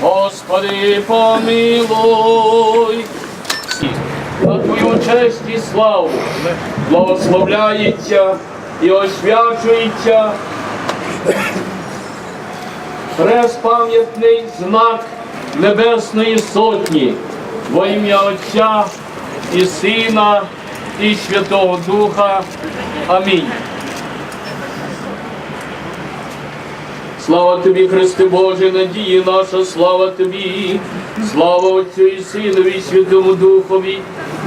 Господи, помилуй. На Твою честь і славу благословляється і освячується Хрест пам'ятний знак Небесної Сотні во ім'я Отця і Сина і Святого Духа. Амінь. Слава тобі, Христе Боже, надії наша, слава тобі, слава Отцю і Синові, і Святому Духові,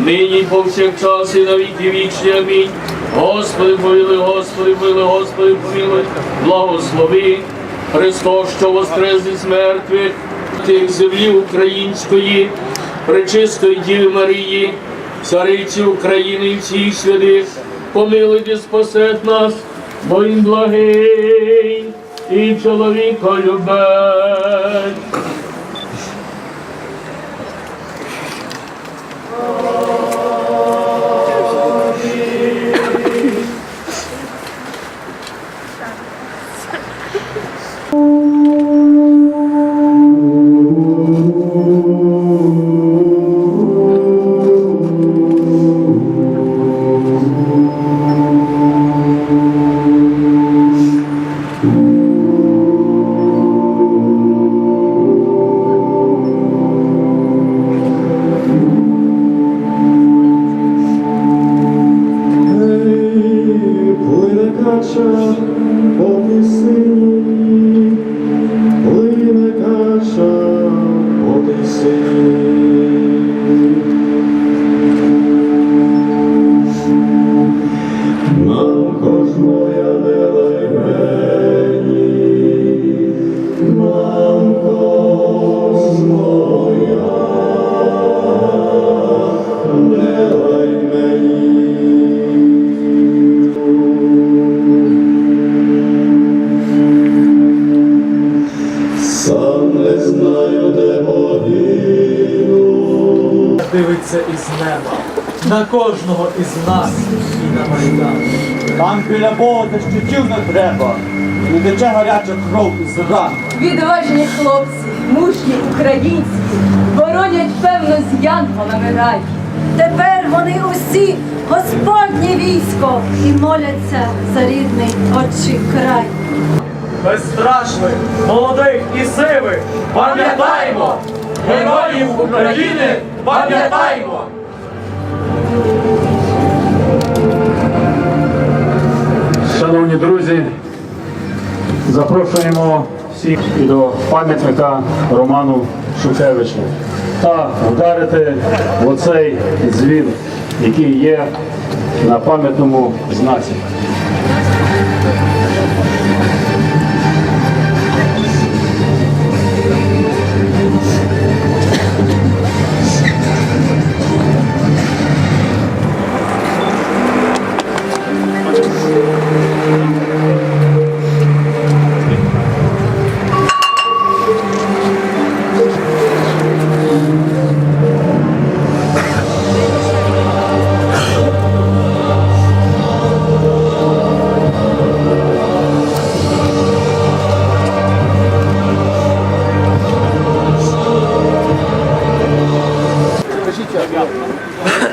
нині і повсякчас і на віки вічні. Амінь. Господи, помилуй, Господи, помилуй, Господи, помилуй, благослови Христос, що воскрес із мертвих, тих землі української, пречистої Діви Марії, цариці України і всіх святих, помилуйте, спасет нас, бо він благий і чоловіко любить. Мамко ж моя лай мені, мамко ж моя, лай мені. Сам не знаю, де могилу. дивиться із неба на кожного із нас і на майдан. Там біля Бога щитів не треба. Не тече гаряча кров із ран. Відважні хлопці, мужні українці, боронять певно з янголами рай. Тепер вони усі Господнє військо і моляться за рідний отчий край. Безстрашних, молодих і сивих, пам'ятаємо! Героїв України пам'ятаємо! Шановні друзі, запрошуємо всіх і до пам'ятника Роману Шухевичу та вдарити оцей дзвін, який є на пам'ятному знаці. Спасибо.